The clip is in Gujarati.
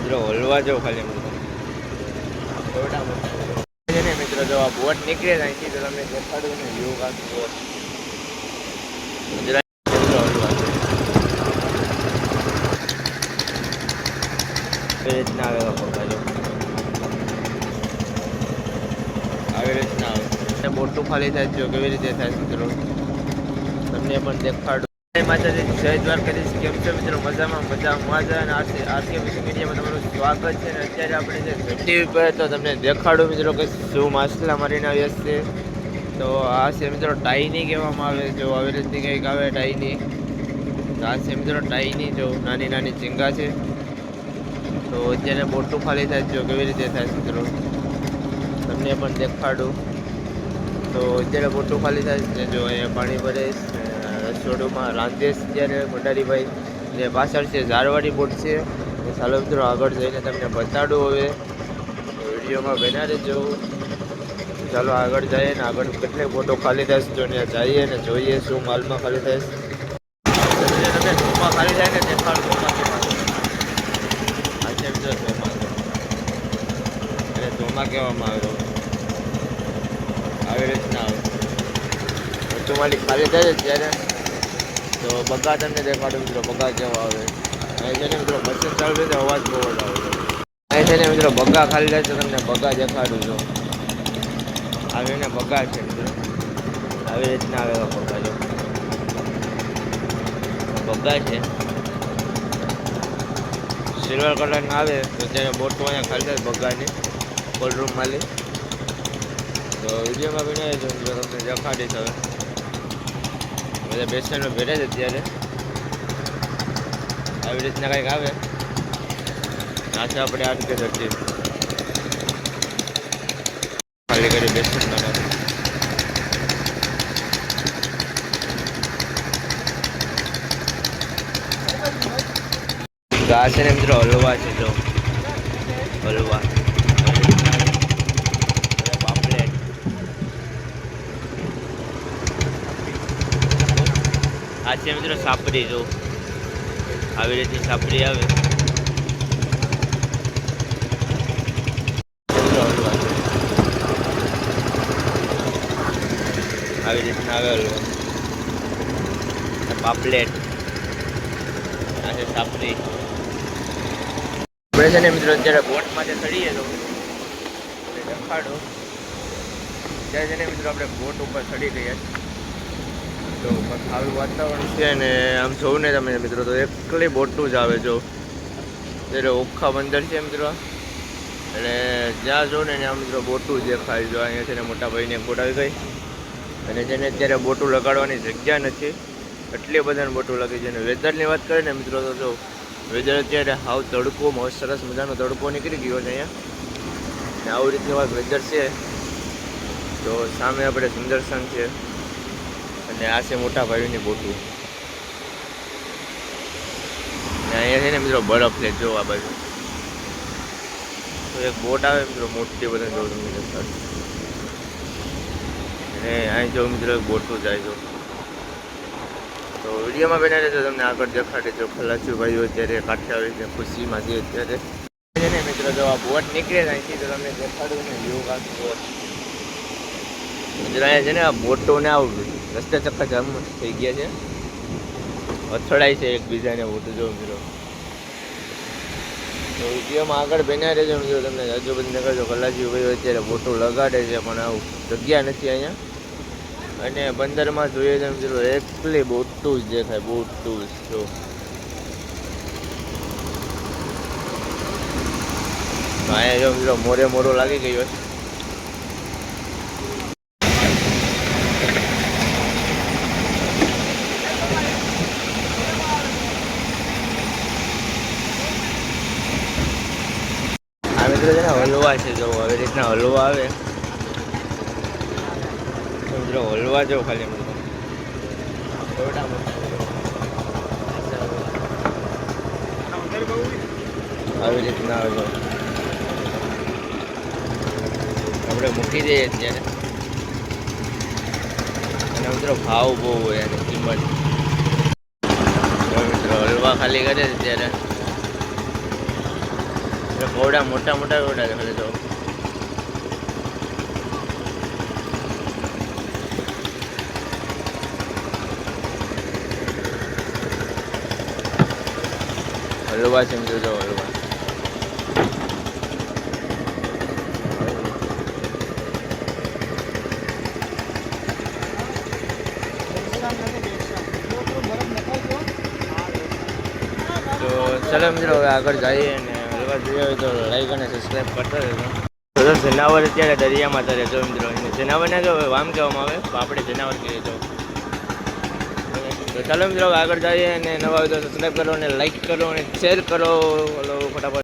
મિત્રો, હલવા જાવ ખાલી મિત્રો ને મિત્રો, જો આ બોટ નીકળે અહીંથી તો તમને દેખાડું ને, વ્યૂ કાંક બોટ રીતના આવે પપ્પા જો આવી રીતના આવે. મોટું ખાલી થાય જો કેવી રીતે થાય મિત્રો? તમને પણ દેખાડું. જય માતાજી, જય દ્વારકાધીશ. કેમ છો મિત્રો? મજામાં, મજા મજા અને આરસી આરસી મીડિયામાં તમારું સ્વાગત છે અને અત્યારે આપણે જે ટીવી પર તો તમને દેખાડું મિત્રો કે શું માછલા મારીને આવ્યા છે. તો આ છે મિત્રો ટાઈની કહેવામાં આવે, જો આવી રીતની કંઈક આવે ટાઈની. તો આ છે મિત્રો ટાઈની જો નાની નાની ચીંગા છે. તો અત્યારે મોટું ખાલી થાય જો કેવી રીતે થાય મિત્રો. તમને પણ દેખાડું. તો અત્યારે મોટું ખાલી થાય છે, જો અહીંયા પાણી ભરે છે. રસોડુમાં રાંધેશ ત્યારે ભંડારીભાઈ ને પાછળ છે ઝારવાડી બોટ છે તો ચાલો મિત્રો આગળ જઈને તમને બતાડું હવે. તો વિડીયોમાં બના રહેજો. ચાલો આગળ જઈએ ને આગળ કેટલે બોટો ખાલી થાય છે જો ત્યાં જઈએ ને જોઈએ શું માલમાં ખાલી થાય છે તમે ધોમાં ખાલી થાય ને દેખાડ મિત્રો ધોમાં એટલે ધોમાં કહેવામાં આવે આવી રીતના આવે. માલિક ખાલી થાય ત્યારે તો બગા તમને દેખાડું મિત્રો, બગા કેવો આવે. અહીં છે ને મિત્રો મશીન ચાલુ છે અવાજ બહુ જ આવે અહીં છે ને મિત્રો, બગા ખાલી થાય છે તમને બગા દેખાડું છું. આવીને બગા છે મિત્રો. આવી રીતના આવે બગા જો. બગા છે. સિલ્વર કલરના આવે, તો ત્યારે બોટો અહીંયા ખાલી થાય બગાની. કોલ્ડ રૂમ માલી તો વિડીયોમાં બી નહીં તમને દેખાડીશ હવે. બધા બેસવાનો ભેરે છે અત્યારે. આવી રીતના કંઈક આવે. નાચે આપણે આ રીતે શકીએ ખાલી કરી બેસન માટે ઘા છે ને મિત્રો હલવા છે જો. હલવા પાપલેટ આ છે મિત્રો સાપડી જો. આવી રીતની સાપડી આવે. આવી રીતના આવેલું પાપલેટ. આ છે સાપડી. આપણે છે ને મિત્રો અત્યારે બોટ માટે ચડીએ તો દેખાડો ત્યારે છે ને મિત્રો આપણે બોટ ઉપર ચડી ગયા છીએ. તો આવી વાતાવરણ છે. ને, આમ જોઉં ને તમે મિત્રો, તો એકલી બોટનું જ આવે જો. એટલે ઓખા બંદર છે મિત્રો. એટલે જ્યાં જો ને ત્યાં મિત્રો બોટું દેખાય જો. અહીંયા છે ને મોટા ભાઈને એક ગઈ. અને જેને અત્યારે બોટું લગાડવાની જગ્યા નથી. એટલી બધાને બોટું લાગી છે. અને વેધરની વાત કરીએ ને મિત્રો, તો જો વેધર અત્યારે હાવ તડકો બહુ સરસ મજાનો તડકો નીકળી ગયો છે અહીંયા. ને આવી રીતની વાત વેધર છે. તો સામે આપણે સુંદરસન છે. અને આ છે મોટા ભાઈની બોટું. અહીંયા છે ને મિત્રો બરફ છે, જો આ બાજુ. તો એક બોટ આવે મિત્રો, મોટી બધા જો તમને. અને અહીં જો મિત્રો એક બોટું જાય જો. તો વિડીયોમાં બેના રહેજો તમને આગળ દેખાડે જો ખલાસી ભાઈઓ અત્યારે કાઠિયાવાડી ખુશીમાં છે અત્યારે. મિત્રો, જો આ બોટ નીકળે અહીંથી તો તમને દેખાડું ને યોગ આ બોટ અહીંયા છે ને આ બોટો ને આવું રસ્તે ચક્કા જામ થઈ ગયા છે. અથડાય છે એકબીજાને બોટો જો મિત્રો વિડીયોમાં આગળ બેના રહેજો મિત્રો, તમને આજુબાજુ કરજો કલાજી ભાઈ અત્યારે બોટો લગાડે છે, પણ આવું જગ્યા નથી અહીંયા. અને બંદરમાં જોઈએ તો મિત્રો એકલી બોટું જ દેખાય, બોટું જ જો. અહીંયા જો મોરે મોરો લાગી ગયો છે આ મિત્રો છે ને, હલવા છે જો, આવી રીતના હલવા આવે. મિત્રો, હલવા જો ખાલી આવી રીતના આવે આપણે મૂકી દઈએ અત્યારે. અને મિત્રો, ભાવ બહુ હોય એની કિંમત. મિત્રો, હલવા ખાલી કરે ત્યારે ઘોડા મોટા મોટા ઘોડા છે ખાલી તો હલવા છે મિત્રો જો હલવા તો ચલો મિત્રો હવે આગળ જઈએ અને હલવા જોઈએ હોય તો જનાવર અત્યારે દરિયામાં તરે જો મિત્રો. જનાવરને જો વામ કહેવામાં આવે આપણે જનાવર કહીએ તો. ચાલો મિત્રો, આગળ જઈએ અને નવા હોય તો સબસ્ક્રાઈબ કરો અને લાઈક કરો અને શેર કરો. ફટાફટ.